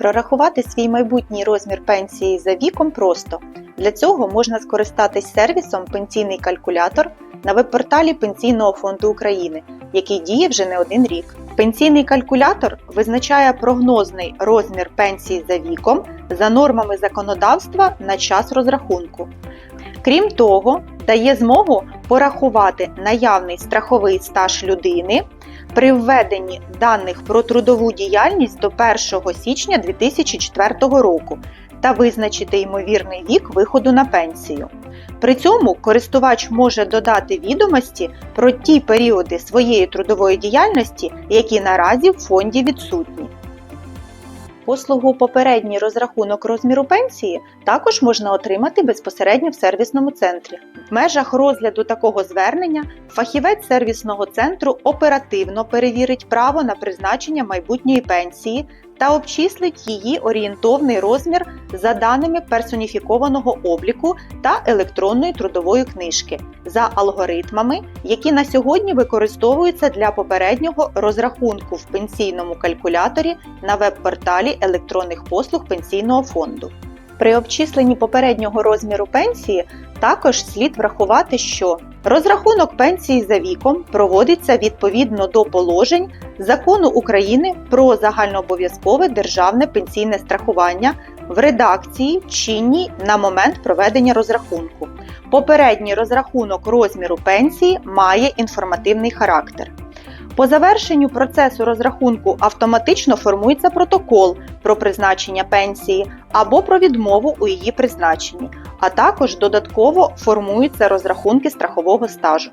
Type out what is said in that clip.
Прорахувати свій майбутній розмір пенсії за віком просто. Для цього можна скористатись сервісом Пенсійний калькулятор на веб-порталі Пенсійного фонду України, який діє вже не один рік. Пенсійний калькулятор визначає прогнозний розмір пенсії за віком за нормами законодавства на час розрахунку. Крім того, дає змогу порахувати наявний страховий стаж людини при введенні даних про трудову діяльність до 1 січня 2004 року та визначити ймовірний вік виходу на пенсію. При цьому користувач може додати відомості про ті періоди своєї трудової діяльності, які наразі в фонді відсутні. Послугу попередній розрахунок розміру пенсії також можна отримати безпосередньо в сервісному центрі. В межах розгляду такого звернення фахівець сервісного центру оперативно перевірить право на призначення майбутньої пенсії та обчислить її орієнтовний розмір за даними персоніфікованого обліку та електронної трудової книжки за алгоритмами, які на сьогодні використовуються для попереднього розрахунку в пенсійному калькуляторі на веб-порталі електронних послуг пенсійного фонду. При обчисленні попереднього розміру пенсії також слід врахувати, що розрахунок пенсії за віком проводиться відповідно до положень Закону України про загальнообов'язкове державне пенсійне страхування в редакції чинній на момент проведення розрахунку. Попередній розрахунок розміру пенсії має інформативний характер. По завершенню процесу розрахунку автоматично формується протокол про призначення пенсії або про відмову у її призначенні, а також додатково формуються розрахунки страхового стажу.